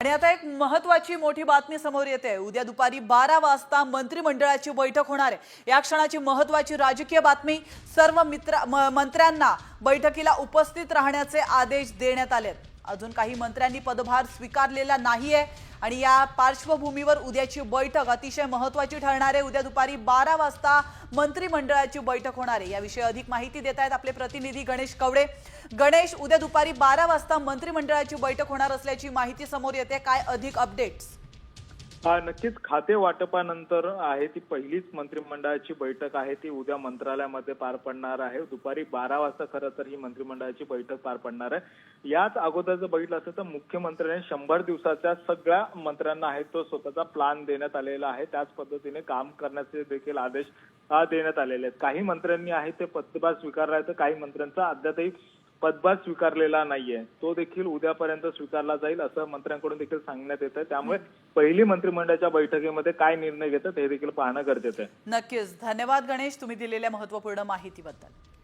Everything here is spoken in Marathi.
आणि आता एक महत्वाची मोठी बातमी समोर येते. उद्या दुपारी बारा वाजता मंत्रिमंडळाची बैठक होणार आहे. या क्षणाची महत्वाची राजकीय बातमी सर्व मित्र मंत्र्यांना बैठकीला उपस्थित राहण्याचे आदेश देण्यात आलेत. अजून काही मंत्र्यांनी पदभार स्वीकारलेला नाहीये. आणि या पार्श्वभूमीवर उद्याची बैठक अतिशय महत्वाची ठरणार आहे. उद्या दुपारी बारा वाजता मंत्रिमंडळाची बैठक होणार आहे. याविषयी अधिक माहिती देत आहेत आपले प्रतिनिधी गणेश कवडे. गणेश उद्या दुपारी बारा वाजता मंत्रिमंडळाची बैठक होणार असल्याची माहिती समोर येते. काय अधिक अपडेट्स हा नक्कीच खाते वाटपानंतर आहे ती पहिलीच मंत्रिमंडळाची बैठक आहे ती उद्या मंत्रालयामध्ये पार पडणार आहे. दुपारी बारा वाजता खरं तर ही मंत्रिमंडळाची बैठक पार पडणार आहे. याच अगोदर जर बघितलं असेल तर मुख्यमंत्र्यांनी शंभर दिवसाच्या सगळ्या मंत्र्यांना आहे तो स्वतःचा प्लान देण्यात आलेला आहे. त्याच पद्धतीने काम करण्याचे देखील आदेश देण्यात आलेले आहेत. काही मंत्र्यांनी आहे ते पदभार स्वीकारला आहे तर काही मंत्र्यांचा अद्यापही पदभार स्वीकारलेला नाहीये. तो देखील उद्यापर्यंत स्वीकारला जाईल असं मंत्र्यांकडून देखील सांगण्यात येतं त्यामुळे पहिली मंत्रिमंडळाच्या बैठकीमध्ये काय निर्णय घेतात हे देखील पाहणं गरजेचं आहे. नक्कीच. धन्यवाद गणेश तुम्ही दिलेल्या महत्त्वपूर्ण माहितीबद्दल.